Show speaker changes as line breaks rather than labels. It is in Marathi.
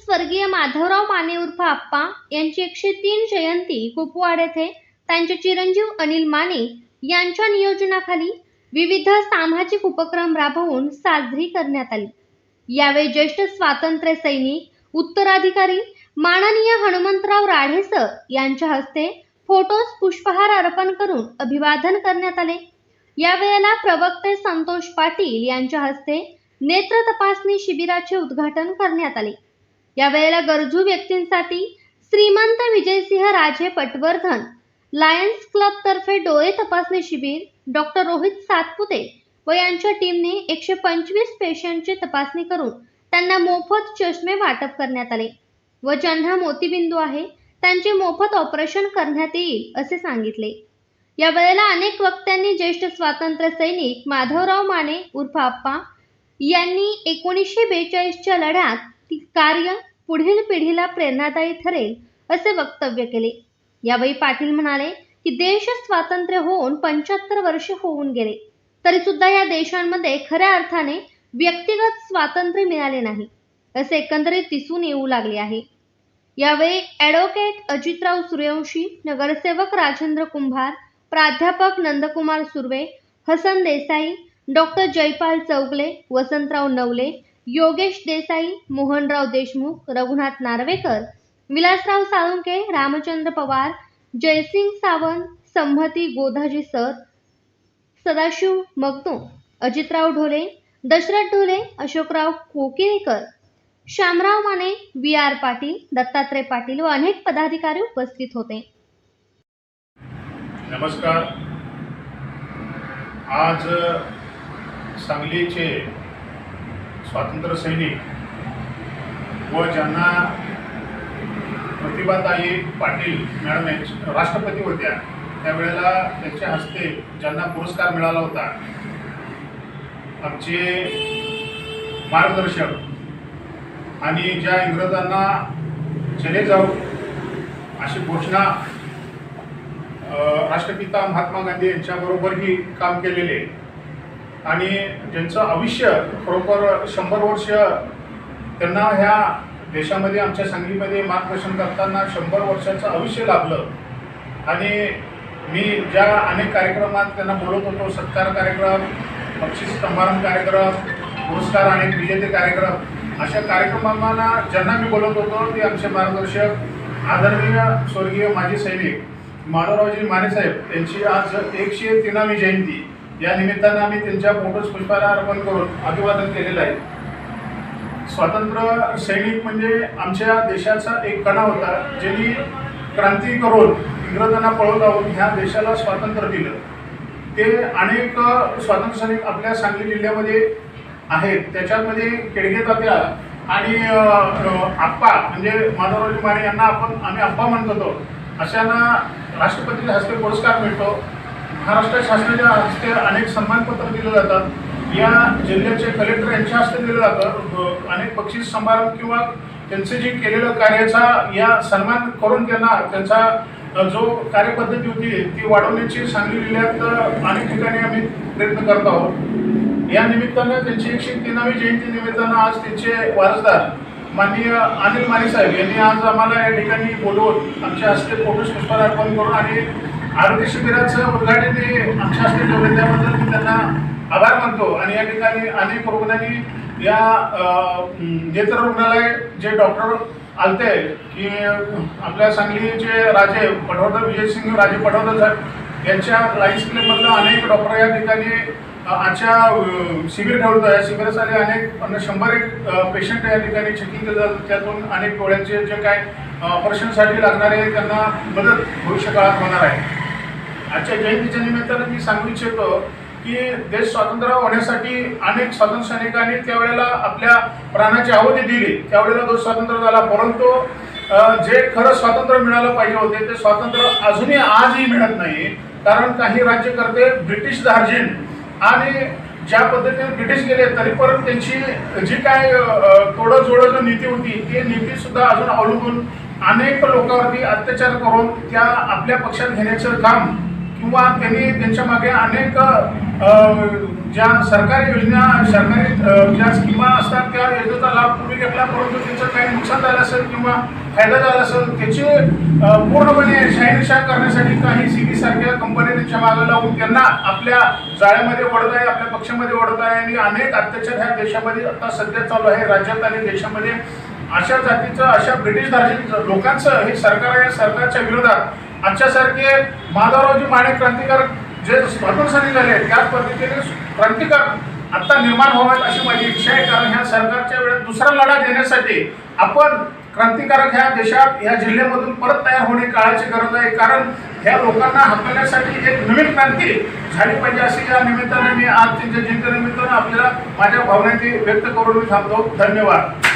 स्वर्गीय माधवराव माने उर्फ आप्पा यांची एकशे तीन जयंती कुपवाड येथे त्यांचे चिरंजीव अनिल माने यांच्या नियोजनाखाली विविध सामाजिक उपक्रम राबवून साजरी करण्यात आली. यावेळी ज्येष्ठ स्वातंत्र्य सैनिक उत्तराधिकारी माननीय हनुमंतराव राढेसर यांच्या हस्ते फोटोस पुष्पहार अर्पण करून अभिवादन करण्यात आले. यावेळेला प्रवक्ते संतोष पाटील यांच्या हस्ते नेत्र तपासणी शिबिराचे उद्घाटन करण्यात आले. यावेळेला गरजू व्यक्तींसाठी श्रीमंत विजयसिंह राजे पटवर्धन लायन्स क्लब तर्फे डोळे तपासणी शिबिर डॉक्टर रोहित सातपुते व यांच्या टीमने एकशे पंचवीस पेशंटची तपासणी करून त्यांना मोफत चष्मे वाटप करण्यात आले व ज्यांना मोतीबिंदू आहे त्यांचे मोफत ऑपरेशन करण्यात येईल असे सांगितले. यावेळेला अनेक वक्त्यांनी ज्येष्ठ स्वातंत्र्य सैनिक माधवराव माने उर्फ आप्पा यांनी एकोणीसशे बेचाळीसच्या लढ्यात ती कार्य पुढील पिढीला प्रेरणादायी ठरेल असे वक्तव्य केले. यावेळी पाटील म्हणाले की देश स्वातंत्र्य होऊन पंच्याहत्तर वर्ष होऊन गेले. तरी सुद्धा या देशांमध्ये खऱ्या अर्थाने व्यक्तिगत स्वातंत्र्य मिळाले नाही असे एकंदरीत दिसून येऊ लागले आहे. यावेळी ॲडव्होकेट अजितराव सूर्यवंशी नगरसेवक राजेंद्र कुंभार प्राध्यापक Nandkumar Surve Hasan Desai doctor Jaypal Chougule Vasantrao Navale Yogesh Desai Mohanrao Deshmukh Raghunath Narvekar Vilasrao Salunke Ramchandra Pawar Jaysing Sawant संभती Godhaji sir Sadashiv मगतो Ajitrao Dhole Dashrath Dhole Ashokrao Kokilekar Shyamrao Mane V R Patil Dattatray Patil व अनेक पदाधिकारी उपस्थित होते.
नमस्कार. आज सांगलीचे स्वातंत्र्य सैनिक व ज्यांना प्रतिभाताई पाटील मॅडम यांच्या राष्ट्रपती होत्या त्यावेळेला त्यांच्या हस्ते ज्यांना पुरस्कार मिळाला होता आमचे मार्गदर्शक आणि ज्या इंग्रजांना चले जाऊ अशी घोषणा राष्ट्रपिता महात्मा गांधी यांच्याबरोबरही काम केलेले आणि ज्यांचं आयुष्य खरोखर शंभर वर्ष त्यांना ह्या देशामध्ये आमच्या सांगलीमध्ये मार्गदर्शन करताना शंभर वर्षाचं आयुष्य लाभलं. आणि मी ज्या अनेक कार्यक्रमात त्यांना बोलत होतो सत्कार कार्यक्रम बक्षीस समारंभ कार्यक्रम पुरस्कार अनेक विजेते कार्यक्रम अशा कार्यक्रमांना ज्यांना मी बोलत होतो ते आमचे मार्गदर्शक आदरणीय स्वर्गीय माजी सैनिक माधवरावजी मानेसाहेब यांची आज एकशे तीनावी जयंती. या निमित्तानं आम्ही त्यांच्या मोठंच पुष्पाला अर्पण करून अभिवादन केलेलं आहे. स्वातंत्र्य सैनिक म्हणजे आमच्या देशाचा एक कणा होता ज्यांनी क्रांती करून इंग्रजांना पळवून ह्या देशाला स्वातंत्र्य दिलं. ते अनेक स्वातंत्र्य सैनिक आपल्या सांगली जिल्ह्यामध्ये आहेत. त्याच्यामध्ये केडगे तात्या आणि आप्पा म्हणजे माधवरावजी माने यांना आपण आम्ही आप्पा म्हणत होतो. अशांना राष्ट्रपतीच्या हस्ते पुरस्कार मिळतो. महाराष्ट्र शासनाच्या हस्ते अनेक सन्मानपत्र दिलं जातात. या जिल्ह्याचे कलेक्टर यांच्या हस्ते दिलं जातं अनेक बक्षीस समारंभ किंवा त्यांचे जे केलेलं कार्याचा या सन्मान करून त्यांना त्यांचा जो कार्यपद्धती होती ती वाढवण्याची सांगली जिल्ह्यात अनेक ठिकाणी आम्ही प्रयत्न करत आहोत. या निमित्तानं त्यांची एकशे तीनावी जयंती निमित्तानं आज त्यांचे वारसदार माननीय अनिल माने साहेब यांनी आज आम्हाला या ठिकाणी बोलवून आमच्या हस्ते फोटोस पुष्पार अर्पण करून आणि आरोग्य शिबिराचं उद्घाटन ते आमच्या हस्ते त्याबद्दल मी त्यांना आभार मानतो. आणि या ठिकाणी अनेक रुग्णांनी या नेत्र रुग्णालय जे डॉक्टर आलते की आपल्या सांगलीचे राजे पटवर्धन विजयसिंग राजे पटवर्धन साहेब यांच्या लाईन्स क्लिनिकमधलं अनेक डॉक्टर या ठिकाणी आजच्या शिबिर ठेवलं या शिबिरासाठी अनेक शंभर एक पेशंट या ठिकाणी चेकिंग केलं जातं. त्यातून अनेक डोळ्यांचे जे काय ऑपरेशनसाठी लागणारे त्यांना मदत भविष्य काळात होणार आहे. आजच्या जयंतीच्या निमित्तानं मी सांगू इच्छितो की देश स्वातंत्र्य होण्यासाठी अनेक स्वातंत्र्य सैनिकांनी त्यावेळेला आपल्या प्राणाची आहुती दिली. त्यावेळेला तो स्वातंत्र्य झाला. परंतु जे खरं स्वातंत्र्य मिळालं पाहिजे होते ते स्वातंत्र्य अजूनही आजही मिळत नाही. कारण काही राज्यकर्ते ब्रिटिश धार्जिन आणि ज्या पद्धतीने ब्रिटिश गेले तरी परत त्यांची जी काय तोडजोड जो नीती होती ती नीती सुद्धा अजून अवलंबून अनेक लोकांवरती अत्याचार करून त्या आपल्या पक्षात घेण्याचं काम किंवा त्यांनी त्यांच्या मागे अनेक ज्या सरकारी योजना सरकारी ज्या स्कीमा असतात त्या योजनेचा लाभ तुम्ही घेतला परंतु त्यांचं काही नुकसान झालं असेल किंवा फायदा झाला असेल त्याची पूर्णपणे शहानिशा करण्यासाठी काही सी बी सारख्या कंपन्या त्यांच्या मागे लावून त्यांना आपल्या जाळ्यामध्ये ओढत आहे आपल्या पक्षामध्ये ओढत आहे आणि अनेक अत्याचार ह्या देशामध्ये आता सध्या चालू आहे. राज्यात आणि देशामध्ये अशा जातीचं अशा ब्रिटिश धार्जिक लोकांचं हे सरकार आहे या सरकारच्या विरोधात आजच्यासारखे माधवरावजी माने क्रांतिकारक जे स्वातंत्र्य झाले आहेत त्याच पद्धतीने क्रांतिकार आत्ता निर्माण व्हावेत अशी माझी इच्छा आहे. कारण ह्या सरकारच्या वेळेत दुसरा लढा देण्यासाठी आपण क्रांतिकारक ह्या देशात ह्या जिल्ह्यामधून परत तयार होणे काळाची गरज आहे. कारण ह्या लोकांना हकलण्यासाठी एक नवीन क्रांती झाली पाहिजे अशी या निमित्ताने मी आज त्यांच्या जयंतीनिमित्तानं आपल्याला माझ्या भावनांची व्यक्त करून मी थांबतो धन्यवाद.